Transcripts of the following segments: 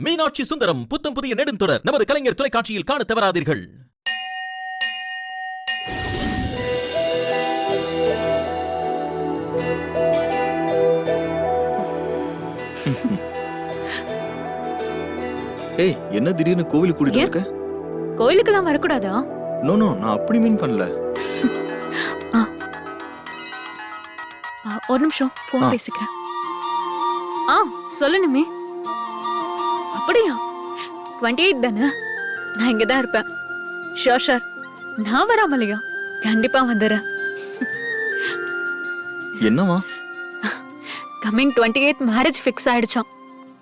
மீனாட்சி சுந்தரம் புத்தம் புதிய நெடுந்தொடர். நமது கலைஞர் தொலைக்காட்சியில் காணத் தவறாதீர்கள். ஏய் என்ன திடீர்னு கோவிலுக்கு கூட்டிட்டு? இருக்க கோயிலுக்கெல்லாம் வரக்கூடாதா? நோ நோ நான் அப்படி மீன் பண்ணல. ஆ, ஒரு நிமிஷம் ஃபோன் ஆ. பேசிக்கிறேன். ஆ சொல்லணுமே. அப்படியா? டுவெண்ட்டி எயிட் தானே? நான் இங்க தான் இருப்பேன். ஷோர் ஷோர் நான் வராமலையா கண்டிப்பா வந்துடுறேன். என்னவா coming twenty eight marriage fix ஆயிடுச்சாம்.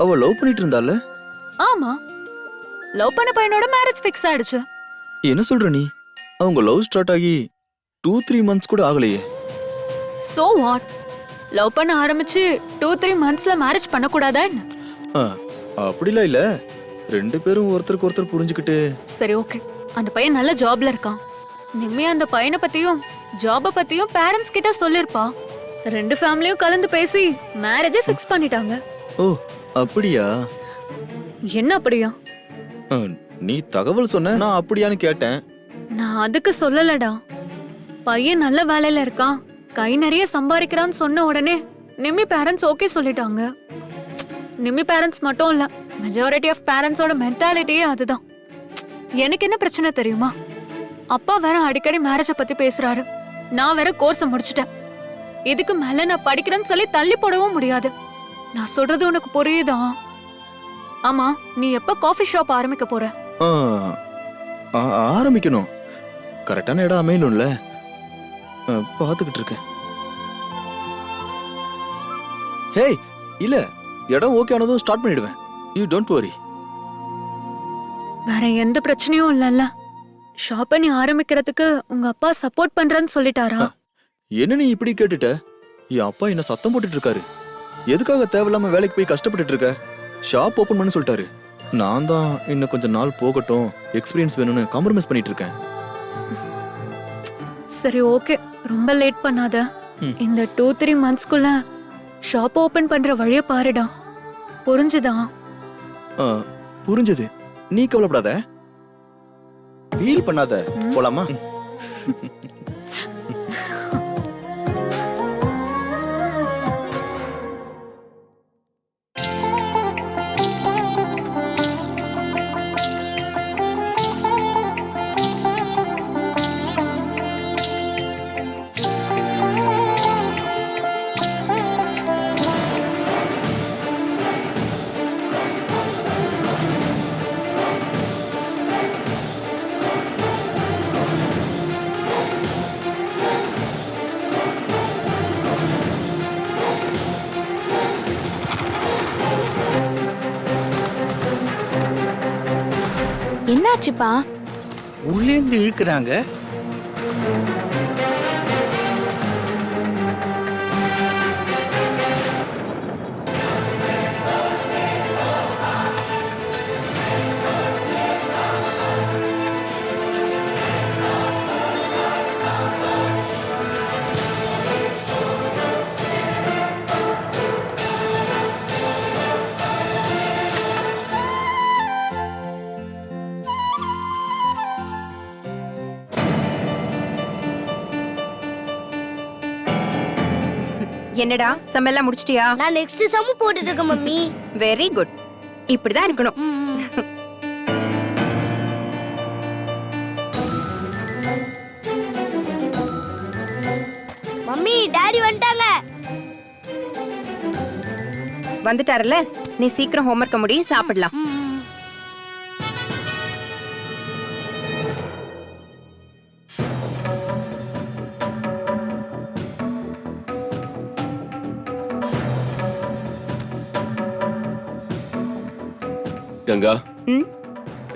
அவ லவ் பண்ணிட்டு இருந்தால ஆமா. லவ் பண்ண பையனோட மேரேஜ் ஃபிக்ஸ் ஆயிடுச்சு. என்ன சொல்ற நீ? அவங்க லவ் ஸ்டார்ட் ஆகி டூ த்ரீ மந்த்ஸ் கூட ஆகலையே. சோ வாட் லவ் பண்ண ஆரம்பிச்சு டூ த்ரீ மந்த்ஸ்ல மேரேஜ் பண்ணக்கூடாதா என்ன? அப்படிலாம் இல்ல. ரெண்டு பேரும் ஒருத்தருக்கு ஒருத்தர் புரிஞ்சுக்கிட்டு. சரி ஓகே. அந்த பையன் நல்ல ஜாப்ல இருக்கான். நிம்மி அந்த பையனை பத்தியும் ஜாப பத்தியும் பேரண்ட்ஸ் கிட்ட சொல்லிருப்பா. ரெண்டு ஃபேமிலியும் கலந்து பேசி மேரேஜே ஃபிக்ஸ் பண்ணிட்டாங்க. ஓ அப்படியா? என்ன அப்படியா? நீ தகவல் சொன்ன நான் அப்படியான்னு கேட்டேன். நான் அதுக்கு சொல்லலடா. பையன் நல்ல வேலையில இருக்கான். கை நிறைய சம்பாதிக்கிறான்னு சொன்ன உடனே நிம்மி பேரண்ட்ஸ் ஓகே சொல்லிட்டாங்க. நிம்மி பேரண்ட்ஸ் மட்டும் இல்ல மெஜாரிட்டி ஆஃப் பேரண்ட்ஸோட மென்டாலிட்டியே அதுதான். எனக்கு என்ன பிரச்சனை தெரியுமா? அப்பா வேற அடிக்கடி மேரேஜ பத்தி பேசுறாரு. நான் வேற கோர்ஸ் முடிச்சிட்டேன். இதுக்கு மேல நான் படிக்கிறேன்னு சொல்லி தள்ளி போடவும் முடியாது. நான் சொல்றது உனக்கு புரியுதா? ஆமா நீ எப்ப காஃபி ஷாப் ஆரம்பிக்க போற? ஆரம்பிக்கணும். கரெக்டான இடம் அமையணும்ல. பார்த்துக்கிட்டு பாத்துக்கிட்டு இருக்கேன். ஹேய் இல்லை இடம் ஓகே ஆனதும் ஸ்டார்ட் பண்ணிடுவேன். யூ டோன்ட் வரி வேற எந்த பிரச்சனையும் இல்லல்ல. ஷாப் பண்ணி ஆரம்பிக்கிறதுக்கு உங்க அப்பா சப்போர்ட் பண்றேன்னு சொல்லிட்டாரா? என்ன நீ இப்படி கேட்டுட்ட? என் அப்பா என்ன சத்தம் போட்டுட்டு இருக்காரு எதுக்காக தேவையில்லாம வேலைக்கு போய் கஷ்டப்பட்டுட்டு இருக்க ஷாப் ஓபன் பண்ண சொல்லிட்டாரு. நான் தான் இன்னும் கொஞ்சம் நாள் போகட்டும் எக்ஸ்பீரியன்ஸ் வேணும்னு காம்ப்ரமைஸ் பண்ணிட்டு இருக்கேன் சரி ஓகே ரொம்ப லேட் பண்ணாத. இந்த டூ த்ரீ மந்த்ஸ்க்குள்ள ஷாப் ஓபன் பண்ற வழிய பாருடா. புரிஞ்சுதா ஆ, புரிஞ்சது. நீ கவலைப்படாத. ஃபீல் பண்ணாத. போலாமா? போச்சுப்பா. உள்ளேந்து இழுக்கிறாங்க. என்னடா சமையல்லாம் முடிச்சிட்டியா? நான் நெக்ஸ்ட் சம்மு போட்டுட்டு இருக்கேன் மம்மி. வெரி குட் இப்படிதான் இருக்கணும். மம்மி டாடி வந்துட்டாங்க. வந்துட்டாருல நீ சீக்கிரம் ஹோம்ஒர்க்க முடி சாப்பிடலாம்.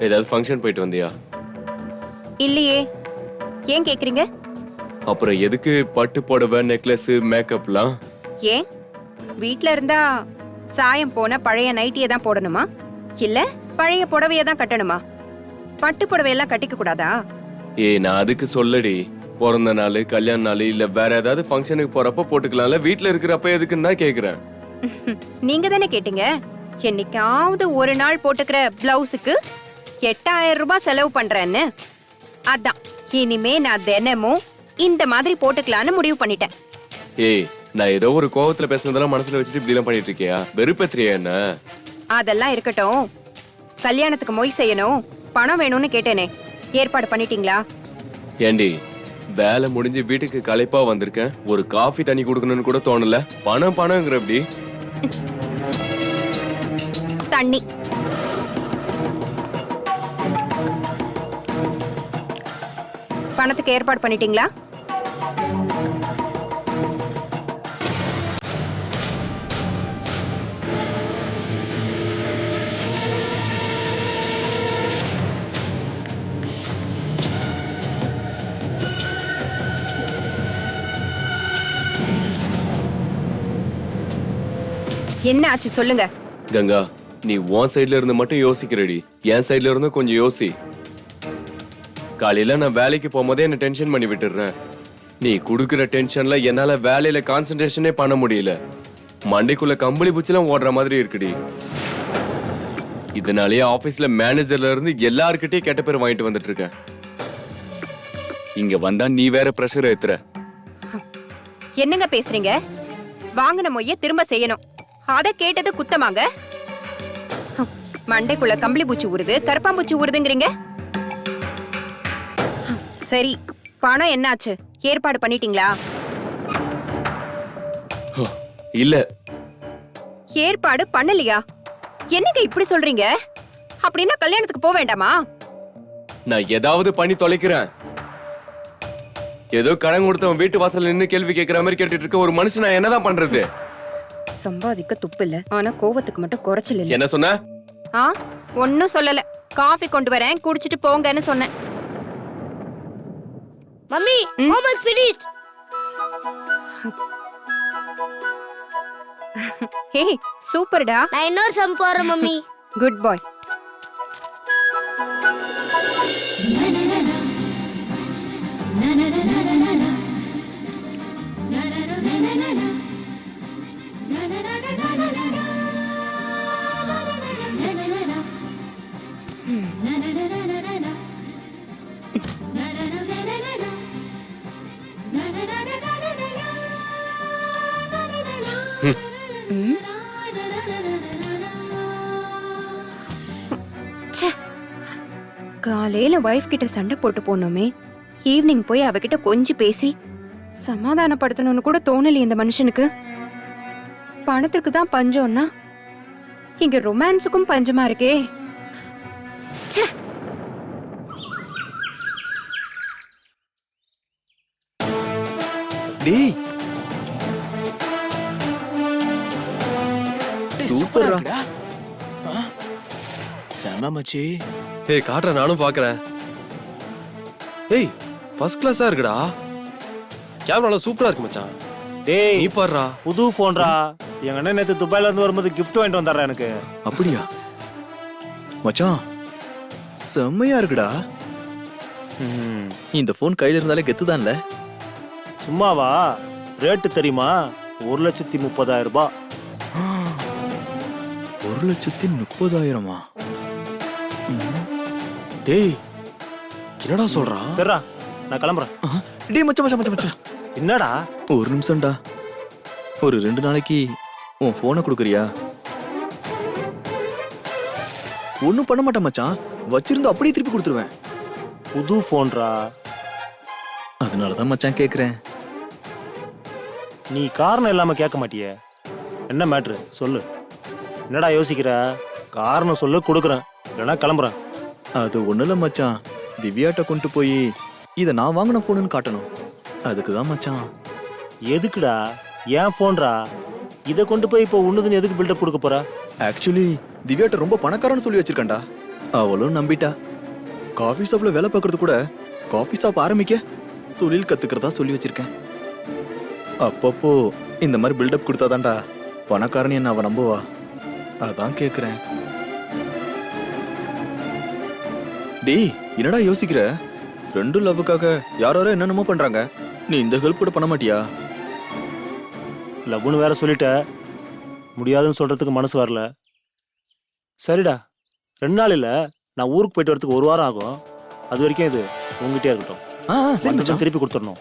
ஏதாவது ஃபங்க்ஷன் போயிட்டு வந்தியா? இல்லையே. ஏன் கேக்குறீங்க? அப்புறம் எதுக்கு பட்டு புடவை நெக்லஸ் மேக்கப்லாம் ஏன்? வீட்ல இருந்தா சாயம் போன பழைய நைட்டியை தான் போடணுமா? இல்ல பழைய புடவைய தான் கட்டணுமா? பட்டு புடவையெல்லாம் கட்டிக்க கூடாதா? ஏய் நான் அதுக்கு சொல்லடி. பிறந்த நாள் கல்யாண நாள் இல்ல வேற ஏதாவது ஃபங்க்ஷனுக்கு போறப்ப போட்டுக்கலாம்ல? வீட்ல இருக்கிறப்ப எதுக்குன்னு தான் கேக்குறேன். நீங்க தானே கேட்டீங்க? என்னைக்காவது ஒரு நாள் போட்டுக்கிற பிளவுஸுக்கு எட்டாயிரம் ரூபாய் செலவு பண்றேன்னு? அதான். இனிமே நான் தினமும் இந்த மாதிரி போட்டுக்கலான்னு முடிவு பண்ணிட்டேன். ஏய் நான் ஏதோ ஒரு கோவத்துல பேசுனதெல்லாம் மனசுல வச்சுட்டு இப்படி எல்லாம் பண்ணிட்டு இருக்கியா வெறுப்பேத்திரியா என்ன? அதெல்லாம் இருக்கட்டும். கல்யாணத்துக்கு மொய் செய்யணும். பணம் வேணும்னு கேட்டேனே. ஏற்பாடு பண்ணிட்டீங்களா? ஏண்டி வேலை முடிஞ்சு வீட்டுக்கு களைப்பா வந்திருக்கேன். ஒரு காஃபி தண்ணி கொடுக்கணும்னு கூட தோணல. பணம் பணங்கிற எப்படி தண்ணி. பணத்துக்கு ஏற்பாடு பண்ணிட்டீங்களா? என்ன ஆச்சு சொல்லுங்க. கங்கா நீ உன் சைடுல இருந்து மட்டும் யோசிக்கிறடி. என் சைடுல இருந்து கொஞ்சம் யோசி. காலையில நான் வேலைக்கு போகும்போதே என்ன டென்ஷன் பண்ணி விட்டுறேன் நீ கொடுக்குற டென்ஷன்ல என்னால வேலையில கான்சென்ட்ரேஷனே பண்ண முடியல. மண்டைக்குள்ள கம்பளி பூச்சிலாம் ஓடுற மாதிரி இருக்குடி. இதனாலேயே ஆபீஸ்ல மேனேஜர்ல இருந்து எல்லார்கிட்டயும் கெட்ட பேர் வாங்கிட்டு வந்துட்டு இருக்கேன் இங்க வந்தா நீ வேற பிரஷர் ஏத்துற. என்னங்க பேசுறீங்க? வாங்கின மொய்ய திரும்ப செய்யணும். அத கேட்டது குத்தமாங்க? மண்டைக்குள்ள கம்பளி பூச்சி உருது கருப்பாம்பூச்சி உருதுங்கிறீங்க சரி பணம் என்னாச்சு? ஏற்பாடு பண்ணிட்டீங்களா? இல்ல. ஏற்பாடு பண்ணலையா? என்னங்க இப்படி சொல்றீங்க? அப்படின்னா கல்யாணத்துக்கு போக வேண்டாமா? நான் ஏதாவது பண்ணி தொலைக்கிறேன். ஏதோ கடன் கொடுத்தவன் வீட்டு வாசல்ல நின்னு கேள்வி கேட்கிற மாதிரி கேட்டுட்டு இருக்க ஒரு மனுஷன் நான் என்னதான் பண்றது? சம்பாதிக்க துப்பு இல்ல. ஆனா கோவத்துக்கு மட்டும் குறைச்சல் இல்ல. என்ன சொன்ன? ஆ ஒன்னும் சொல்லல. காஃபி கொண்டு வரேன் குடிச்சிட்டு போங்கன்னு சொன்னேன். Mummy homework finished. ஹே சூப்பர்டா. நான் இன்னொரு சம் போடுறேன் மம்மி. குட் பாய் காலையில வைஃப் கிட்ட சண்டை போட்டு போனோமே ஈவினிங் போய் அவகிட்ட கொஞ்சி பேசி சமாதானப்படுத்தணும்னு கூட தோணலையே இந்த மனுஷனுக்கு. பணத்துக்கு தான் பஞ்சம்னா இங்க ரொமான்ஸுக்கும் பஞ்சமா இருக்கே. ச்சே! டேய் மச்சி ஏய் காட்டுற நானும் பாக்குறேன். ஏய் ஃபர்ஸ்ட் கிளாஸா இருக்குடா. கேமரால சூப்பரா இருக்கு மச்சான். டேய் நீ பாடுறா புது போன்டா எங்க அண்ணன் நேத்து துபாயில இருந்து வரும்போது gift வாங்கிட்டு வந்தாரா எனக்கு. அப்படியா? மச்சான் செம்மையா இருக்குடா. ம், இந்த ஃபோன் கையில இருந்தாலே கெத்துதான்ல. சும்மாவா? ரேட்டு தெரியுமா? ஒரு லட்சத்தி முப்பதாயிரம் ரூபாய். ஒரு லட்சத்தி முப்பதாயிரமா? டேய் என்னடா சொல்றான் சரிடா நான் கிளம்புறேன். டேய் மச்சான் மச்சான் மச்சான் மச்சான். என்னடா? ஒரு நிமிஷம்டா. ஒரு ரெண்டு நாளைக்கு உன் போனை கொடுக்குறியா? ஒன்றும் பண்ண மாட்டேன் மச்சான். வச்சிருந்து அப்படியே திருப்பி கொடுத்துருவேன். புது போன்டா அதனால தான் மச்சான் கேட்குறேன் நீ காரணம் இல்லாம கேட்க மாட்டியே. என்ன மேட்ரு சொல்லு. என்னடா யோசிக்கிற? காரணம் சொல்லு கொடுக்குறேன். இல்லைன்னா கிளம்புறேன். அது ஒன்றும் இல்லை மச்சான். திவ்யாட்ட கொண்டு போய் இதை நான் வாங்கின ஃபோனுன்னு காட்டணும். அதுக்கு தான் மச்சான். எதுக்குடா? ஏன் போன்டா இதை கொண்டு போய் இப்போ உன்னுதுன்னு எதுக்கு பில்டப் கொடுக்க போற? ஆக்சுவலி திவ்யாட்ட ரொம்ப பணக்காரன்னு சொல்லி வச்சிருக்கேன்டா. அவளும் நம்பிட்டா. காஃபி ஷாப்ல வேலை பார்க்கறது கூட காஃபி ஷாப் ஆரம்பிக்க தொழில் கத்துக்கிறதா சொல்லி வச்சிருக்கேன். அப்பப்போ இந்த மாதிரி பில்டப் கொடுத்தாதான்டா பணக்காரன் என்ன அவ நம்புவா? அதான் கேக்குறேன். டேய் என்னடா யோசிக்கிற? ஃப்ரெண்டு லவ்வுக்காக யாரோ என்னென்னமோ பண்றாங்க. நீ இந்த ஹெல்ப் கூட பண்ண மாட்டியா? லவ்னு வேற சொல்லிட்ட. முடியாதுன்னு சொல்றதுக்கு மனசு வரல. சரிடா ரெண்டு நாள் இல்லை நான் ஊருக்கு போயிட்டு வரதுக்கு ஒரு வாரம் ஆகும். அது வரைக்கும் இது உங்ககிட்டயே இருக்கட்டும். ஆ ஆ, சரி மச்சான். திருப்பி கொடுத்துடணும்.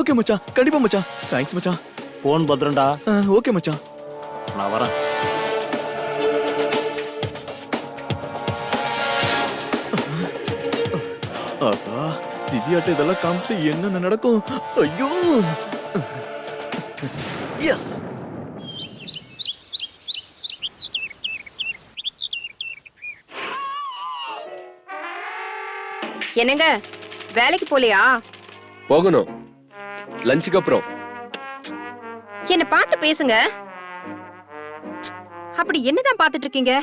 ஓகே மச்சான். கண்டிப்பா மச்சான். தேங்க்ஸ் மச்சான். ஃபோன் பத்திரம்டா. ஓகே மச்சான். நான் வரேன். ஆஹா திவ்யாட்ட இதெல்லாம் காமிச்சா என்னென்ன நடக்கும்? ஐயோ! எஸ் என்னங்க? வேலைக்கு போலையா? போகணும். லஞ்சுக்கு அப்புறம். என்ன பார்த்து பேசுங்க. அப்படி என்னதான் பார்த்துட்டு இருக்கீங்க?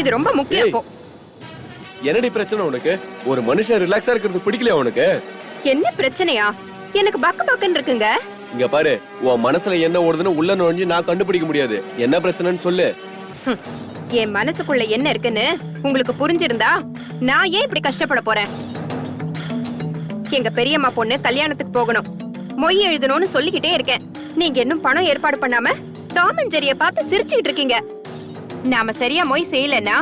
இது ரொம்ப முக்கியம் இப்போ என்னடி பிரச்சனை உனக்கு? ஒரு மனுஷன் ரிலாக்ஸா இருக்கிறது பிடிக்கலையா உனக்கு? என்ன பிரச்சனையா? எனக்கு பக்கு பக்குன்னு இருக்குங்க. இங்க பாரு உன் மனசுல என்ன ஓடுதுன்னு உள்ள நுழைஞ்சு நான் கண்டுபிடிக்க முடியாது. என்ன பிரச்சனைன்னு சொல்லு. என் மனசுக்குள்ள என்ன இருக்குன்னு உங்களுக்கு புரிஞ்சிருந்தா நான் ஏன் இப்படி கஷ்டப்பட போறேன்? எங்க பெரியம்மா பொண்ணு கல்யாணத்துக்கு போகணும். மொய் எழுதணும்னு சொல்லிக்கிட்டே இருக்கேன். நீங்க இன்னும் பணம் ஏற்பாடு பண்ணாம டாம் அண்ட் ஜெரிய பார்த்து சிரிச்சுக்கிட்டு இருக்கீங்க. நாம சரியா மொய் செய்யலன்னா?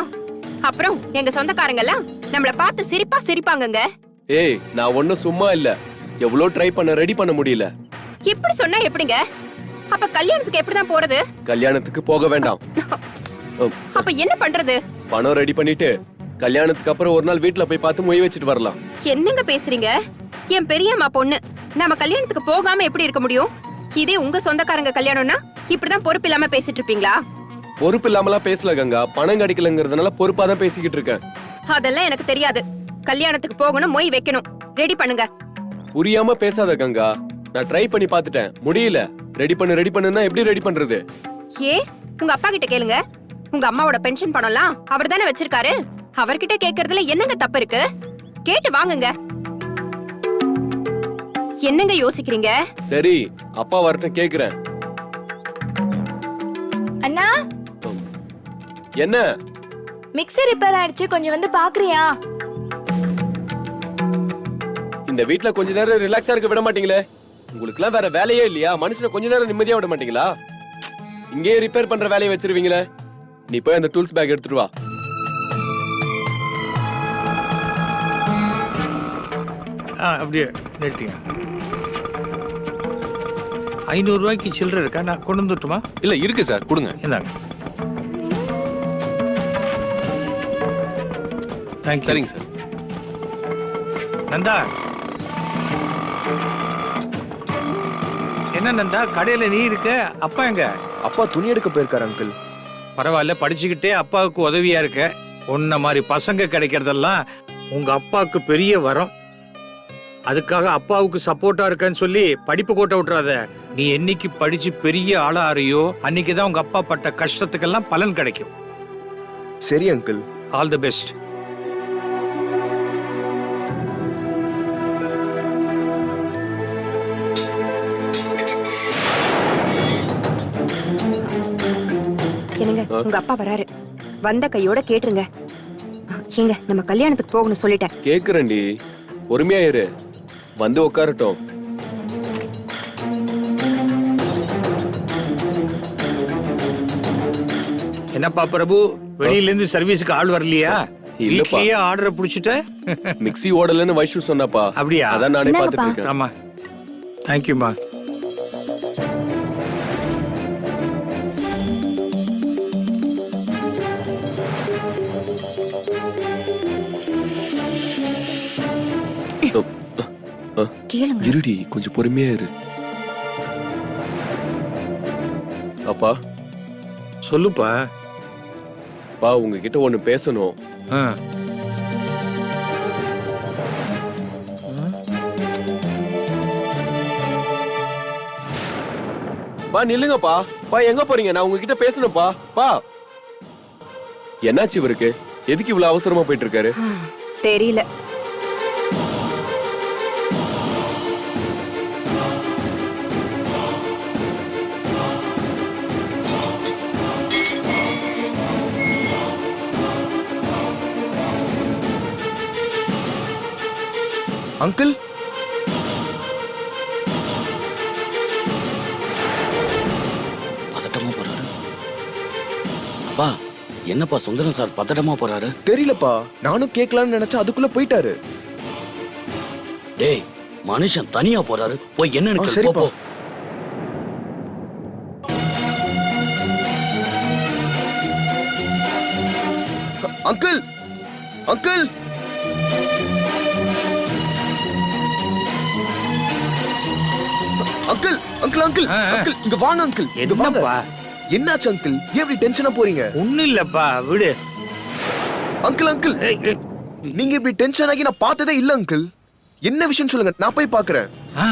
அப்புறம் எங்க சொந்தக்காரங்க எல்லாம் நம்மள பார்த்து சிரிப்பா சிரிப்பாங்கங்க. ஏய் நான் ஒன்னும் சும்மா இல்ல. எவ்வளவு ட்ரை பண்ண ரெடி பண்ண முடியல. இப்படி சொன்னா எப்படிங்க? அப்ப கல்யாணத்துக்கு எப்படிதான் போறது? கல்யாணத்துக்கு போக வேண்டாம். அப்ப என்ன பண்றது? பணம் ரெடி பண்ணிட்டு கல்யாணத்துக்கு அப்புறம் ஒரு நாள் வீட்ல போய் பார்த்து மொய் வச்சுட்டு வரலாம். என்னங்க பேசுறீங்க? என் பெரியம்மா பொண்ணு. நாம கல்யாணத்துக்கு போகாம எப்படி இருக்க முடியும்? இதே உங்க சொந்தக்காரங்க கல்யாணம்னா இப்படிதான் பொறுப்பு இல்லாம பேசிட்டு இருப்பீங்களா? பொறுப்பு இல்லாமலாம் பேசல கங்கா. பணம் கிடைக்கலங்கிறதுனால பொறுப்பா தான் பேசிக்கிட்டு இருக்கேன். அதெல்லாம் எனக்கு தெரியாது. கல்யாணத்துக்கு போகணும் மொய் வைக்கணும். ரெடி பண்ணுங்க. புரியாம பேசாத கங்கா. நான் ட்ரை பண்ணி பார்த்துட்டேன். முடியல. ரெடி பண்ணு ரெடி பண்ணுன்னா எப்படி ரெடி பண்றது? ஏ உங்க அப்பா கிட்ட கேளுங்க. உங்க அம்மாவோட பென்ஷன் பணம்லாம் அவர் தானே வச்சிருக்காரு? அவர்கிட்ட கேக்குறதுல என்னங்க தப்பு இருக்கு? கேட்டு வாங்குங்க. என்னங்க யோசிக்கிறீங்க? சரி அப்பா வரட்டும் கேக்குறேன். என்ன? மிக்ஸர் ரிப்பேர் ஆயிடுச்சு. கொஞ்சம் வந்து பாக்குறியா? இந்த வீட்ல கொஞ்ச நேரம் ரிலாக்ஸா இருக்க விட மாட்டீங்களே? உங்களுக்குலாம் வேற வேலையே இல்லையா? மனுஷனை கொஞ்ச நேரம் நிம்மதியா விட மாட்டீங்களா? இங்கேயே ரிப்பேர் பண்ற வேலையை வச்சிருவீங்களே? நீ போய் அந்த டூல்ஸ் பேக் எடுத்துட்டு வா. ஆ அப்படியே நிறுத்திங்க ஐநூறுரூவாய்க்கு சில்லறை இருக்கா? நான் கொண்டு வந்துட்டுமா இல்ல இருக்கு சார். கொடுங்க. இந்தாங்க. தேங்க்யூ சரிங்க சார். நந்தா. என்ன நந்தா கடையில நீ இருக்க? அப்பா எங்க? அப்பா துணி எடுக்க போயிருக்காரு அங்கிள் பரவாயில்ல படிச்சுக்கிட்டே அப்பாவுக்கு உதவியா இருக்க. உன்ன மாதிரி பசங்க கிடைக்கிறதெல்லாம் உங்க அப்பாவுக்கு பெரிய வரம். அதுக்காக அப்பாவுக்கு சப்போர்ட்டா இருக்கேன்னு சொல்லி படிப்பு கோட்டை விட்டுறாத. நீ என்னைக்கு படிச்சு பெரிய ஆளா அறியோ அன்னைக்கு தான் உங்க அப்பா பட்ட கஷ்டத்துக்கெல்லாம் பலன் கிடைக்கும். சரி அங்கிள் ஆல் தி பெஸ்ட் உங்க அப்பா வராரு. வந்த கையோட கேட்டுருங்க. ஏங்க நம்ம கல்யாணத்துக்கு போகணும் சொல்லிட்டேன். கேக்குறேன்டி. பொறுமையா இரு. வந்து உட்காரட்டும் என்னப்பா பிரபு? வெளியில இருந்து சர்வீஸுக்கு ஆள் வரலையா? இல்லப்பா. வீட்லயே ஆர்டரை புடிச்சிட்ட? மிக்ஸி ஓடலன்னு வைஷு சொன்னப்பா. அப்படியா? அதான் நானே. பாத்துட்டு இருக்கேன். ஆமா. தேங்க்யூம்மா கேளுங்க. இருடி கொஞ்சம் பொறுமையா இரு. அப்பா சொல்லுப்பா. பா உங்ககிட்ட ஒண்ணு பேசணும். ஆ. பா நில்லுங்கப்பா. பா எங்க போறீங்க? நான் உங்ககிட்ட பேசணும்ப்பா. பா. என்னாச்சு இவருக்கு? எதுக்கு இவ்வளவு அவசரமா போயிட்டு இருக்காரு? தெரியல. அங்கிள்? பதட்டமா போறாரு. அப்பா என்னப்பா சுந்தரம் சார் பதட்டமா போறாரு? தெரியலப்பா நானும் கேட்கலாம்னு நினைச்சா அதுக்குள்ள போயிட்டாரு. டேய் மனுஷன் தனியா போறாரு. போய் என்னன்னு சரிப்பா. போ. Uncle uncle. Uncle uncle uncle இங்க வாங்க அங்கிள் இங்க வாங்க. என்னப்பா? என்னாச்சு அங்கிள் ஏன் இப்படி டென்ஷனா போறீங்க? ஒண்ணும் இல்லப்பா விடு. அங்கிள் அங்கிள் ஏய், ஏய். நீங்க இப்படி டென்ஷன் ஆகி நான் பார்த்ததே இல்ல அங்கிள் என்ன விஷயம் சொல்லுங்க நான் போய் பாக்குறேன் ஆ.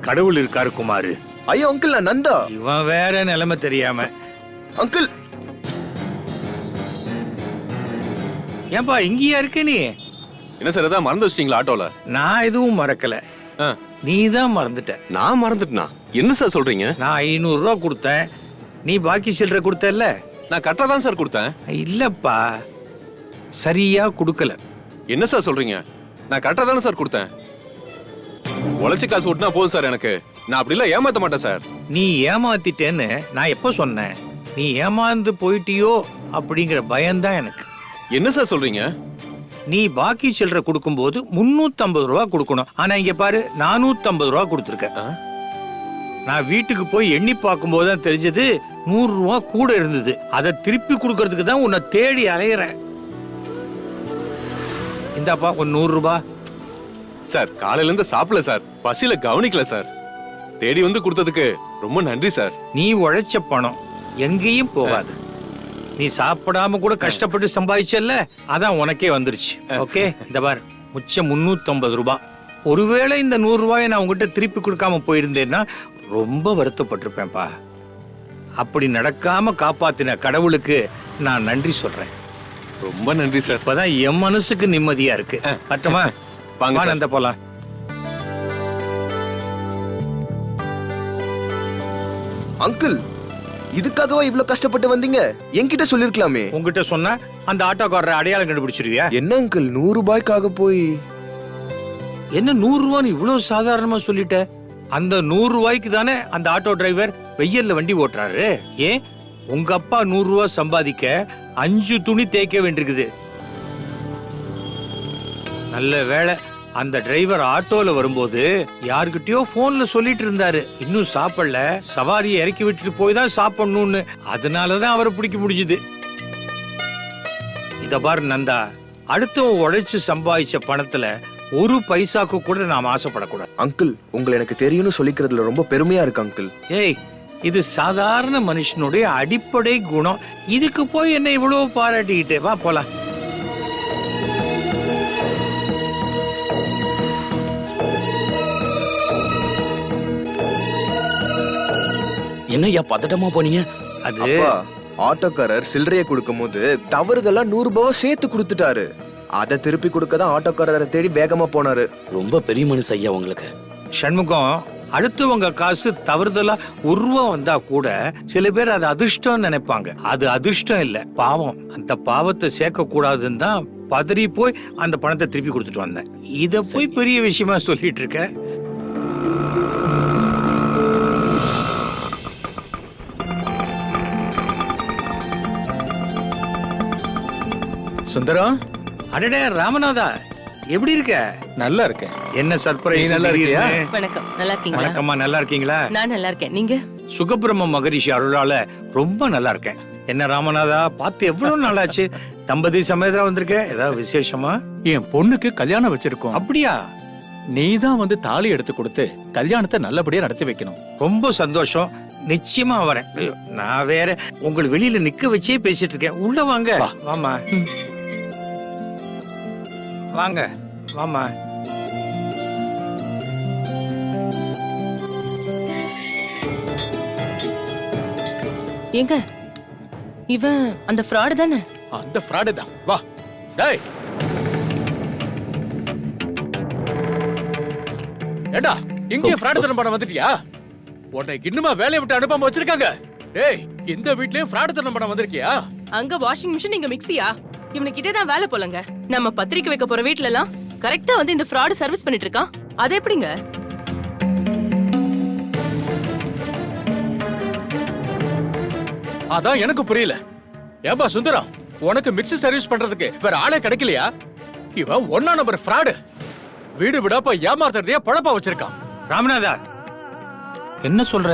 கடவுள் இருக்காரு குமாரு. ஐயோ அங்கிள் நான் நந்தா. இவன் வேற நிலைமை தெரியாம. அங்கிள் ஏன்பா இங்கேயா இருக்க நீ? என்ன சார் ஏதாவது மறந்து வச்சிட்டீங்களா ஆட்டோல? நான் எதுவும் மறக்கல. நீ தான் மறந்துட்ட. நான் மறந்துட்டேனா? என்ன சார் சொல்றீங்க? நான் ஐநூறு ரூபா கொடுத்தேன். நீ பாக்கி சில்லற கொடுத்தல்ல? நான் கரெக்டா தான் சார் கொடுத்தேன். இல்லப்பா. சரியா கொடுக்கல. என்ன சார் சொல்றீங்க? நான் கரெக்டா தானே சார் கொடுத்தேன். உழைச்சி காசு விட்டுனா போதும் சார் எனக்கு. நான் அப்படிலாம் ஏமாத்த மாட்டேன் சார். நீ ஏமாத்திட்டேன்னு நான் எப்போ சொன்னேன்? நீ ஏமாந்து போயிட்டியோ அப்படிங்கிற பயம்தான் எனக்கு. என்ன சார் சொல்றீங்க? நீ பாக்கி சில்லற கொடுக்கும்போது முன்னூத்தம்பது ரூபா கொடுக்கணும். ஆனா இங்க பாரு நானூத்தம்பது ரூபா கொடுத்துருக்க. நான் வீட்டுக்கு போய் எண்ணி பார்க்கும்போது தான் தெரிஞ்சது நூறு ரூபா கூட இருந்தது. அதை திருப்பி கொடுக்கறதுக்கு தான் உன்னை தேடி அலையிறேன். இந்தாப்பா ஒரு நூறு ரூபாய் சார் காலையில இருந்து சாப்பிடல சார். பசியில கவனிக்கல சார். தேடி வந்து கொடுத்ததுக்கு ரொம்ப நன்றி சார். நீ உழைச்ச பணம் எங்கேயும் போகாது. நீ சாப்பிடாம கூட கஷ்டப்பட்டு சம்பாதிச்சல்ல? அதான் உனக்கே வந்துருச்சு. ஓகே இந்த பார் மிச்சம் முன்னூத்தம்பது ரூபாய் ஒருவேளை இந்த நூறு ரூபாயை நான் உங்ககிட்ட திருப்பி கொடுக்காம போயிருந்தேன்னா ரொம்ப வருத்தப்பட்டிருப்பேன்ப்பா. அப்படி நடக்காம காப்பாத்தின கடவுளுக்கு நான் நன்றி சொல்றேன். ரொம்ப நன்றி சார். இப்பதான் என் மனசுக்கு நிம்மதியா இருக்கு. அட்டமா வாங்க. அந்த போலாம். அங்கிள் இதுக்காகவா இவ்ளோ கஷ்டப்பட்டு வந்தீங்க? என்கிட்ட சொல்லிருக்கலாமே. உங்ககிட்ட சொன்னா அந்த ஆட்டோக்காரரை அடையாளம் கண்டுபிடிச்சிருவியா? என்ன அங்கிள் நூறு ரூபாய்க்காக போய்? என்ன நூறு ரூபான்னு இவ்வளவு சாதாரணமா சொல்லிட்ட? அந்த நூறு ரூபாய்க்கு தானே அந்த ஆட்டோ டிரைவர் வெய்யல்ல வண்டி ஓட்டுறாரு? ஏன் உங்க அப்பா நூறு ரூபாய் சம்பாதிக்க அஞ்சு துணி தேய்க்க வேண்டியிருக்குது. நல்ல வேளை அந்த டிரைவர் ஆட்டோல வரும்போது யார்கிட்டயோ போன்ல சொல்லிட்டு இருந்தாரு. இன்னும் சாப்பிடல. சவாரியை இறக்கி விட்டுட்டு போய் தான் சாப்பிடணும்னு. அதனாலதான் அவரை பிடிக்க முடிஞ்சுது. இத பாரு நந்தா. அடுத்தவன் உழைச்சு சம்பாதிச்ச பணத்துல ஒரு பைசாக்கு கூட நாம் ஆசைப்படக்கூடாது. அங்கிள் உங்களை எனக்கு தெரியும்னு சொல்லிக்கிறதுல ரொம்ப பெருமையா இருக்கு அங்கிள். ஏய் இது சாதாரண மனுஷனுடைய அடிப்படை குணம். இதுக்கு போய் என்ன இவ்வளவு பாராட்டிக்கிட்டு? வா போலாம். என்னய்யா பதட்டமா போனீங்க? அது அப்பா ஆட்டோக்காரர் சில்லறைய கொடுக்கும்போது தவறுதலா நூறு ரூபாவை சேர்த்து கொடுத்துட்டாரு. அதை திருப்பி கொடுக்க தான் ஆட்டோக்காரரை தேடி வேகமா போனாரு. ரொம்ப பெரிய மனுஷ ஐயா உங்களுக்கு. சண்முகம் அடுத்தவங்க காசு தவறுதலா ஒரு ரூபா வந்தா கூட சில பேர் அது அதிர்ஷ்டம் நினைப்பாங்க. அது அதிர்ஷ்டம் இல்ல பாவம். அந்த பாவத்தை சேர்க்க கூடாதுன்னு தான் பதறி போய் அந்த பணத்தை திருப்பி கொடுத்துட்டு வந்தேன். இத போய் பெரிய விஷயமா சொல்லிட்டு இருக்க? சுந்தரம். அடடே ராமநாதா எப்படி இருக்க? நல்லா இருக்கேன். என்ன சர்ப்ரைஸ் நீ நல்லா இருக்கியா? வணக்கம். நல்லா இருக்கீங்களா? வணக்கம்மா நல்லா இருக்கீங்களா? நான் நல்லா இருக்கேன். நீங்க? சுகபிரம்ம மகரிஷி அருளால ரொம்ப நல்லா இருக்கேன். என்ன ராமநாதா பார்த்து எவ்வளவு நாளாச்சு? தம்பதி சமேதரா வந்திருக்க? ஏதாவது விசேஷமா? என் பொண்ணுக்கு கல்யாணம் வச்சிருக்கோம். அப்படியா? நீ தான் வந்து தாலி எடுத்து கொடுத்து கல்யாணத்தை நல்லபடியா நடத்தி வைக்கணும். ரொம்ப சந்தோஷம். நிச்சயமா வரேன். நான் வேற உங்களை வெளியில நிக்க வச்சே பேசிட்டு இருக்கேன். உள்ள வாங்க. வாமா வாங்க. வாமா ஏங்க இவன் அந்த ஃப்ராடு தானே? அந்த ஃப்ராடு தான். வா. டேய். ஏண்டா இங்கே ஃப்ராடு தனம் பண்ண வந்துட்டியா? உன்னை இன்னுமா வேலையை விட்டு அனுப்பாம வச்சிருக்காங்க. டேய் இந்த வீட்லயும் ஃப்ராடு தனம் பண்ண வந்திருக்கியா? அங்க வாஷிங் மிஷின் இங்க மிக்ஸியா இவனுக்கு இதே தான் வேலை போலங்க. நம்ம பத்திரிக்கை வைக்க போற வீட்ல எல்லாம் கரெக்டா வந்து இந்த ஃப்ராடு சர்வீஸ் பண்ணிட்டு இருக்கான். அது எப்படிங்க? அதான் எனக்கு புரியல. ஏன்பா சுந்தரம் உனக்கு மிக்ஸி சர்வீஸ் பண்றதுக்கு வேற ஆளே கிடைக்கலையா? இவன் ஒன்னா நம்பர் ஃப்ராடு வீடு விடாப்ப ஏமாத்துறதையே பழப்பா வச்சிருக்கான். ராமநாதா என்ன சொல்ற?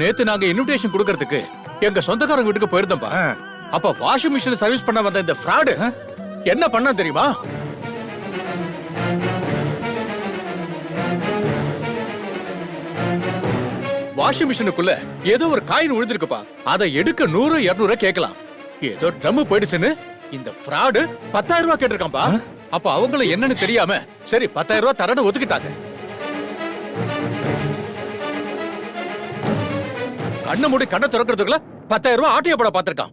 நேத்து நாங்க இன்விடேஷன் கொடுக்கறதுக்கு எங்க சொந்தக்காரங்க வீட்டுக்கு போயிருந்தோம்பா. அப்ப வாஷிங் மிஷின் சர்வீஸ் பண்ண வந்த இந்த ஃப்ராடு என்ன பண்ணா தெரியுமா? வாஷிங் மிஷினுக்குள்ள ஏதோ ஒரு காயின் விழுந்திருக்குப்பா. அதை எடுக்க நூறு இருநூறு கேட்கலாம். ஏதோ ட்ரம் போயிடுச்சுன்னு இந்த ஃப்ராடு பத்தாயிரம் ரூபாய் கேட்டிருக்கான்பா. அப்ப அவங்கள என்னன்னு தெரியாம சரி பத்தாயிரம் ரூபாய் தரேன்னு ஒத்துக்கிட்டாங்க கண்ணை மூடி கண்ணை திறக்கிறதுக்குள்ள பத்தாயிரம் ரூபாய் ஆட்டிய போட பார்த்திருக்கான்.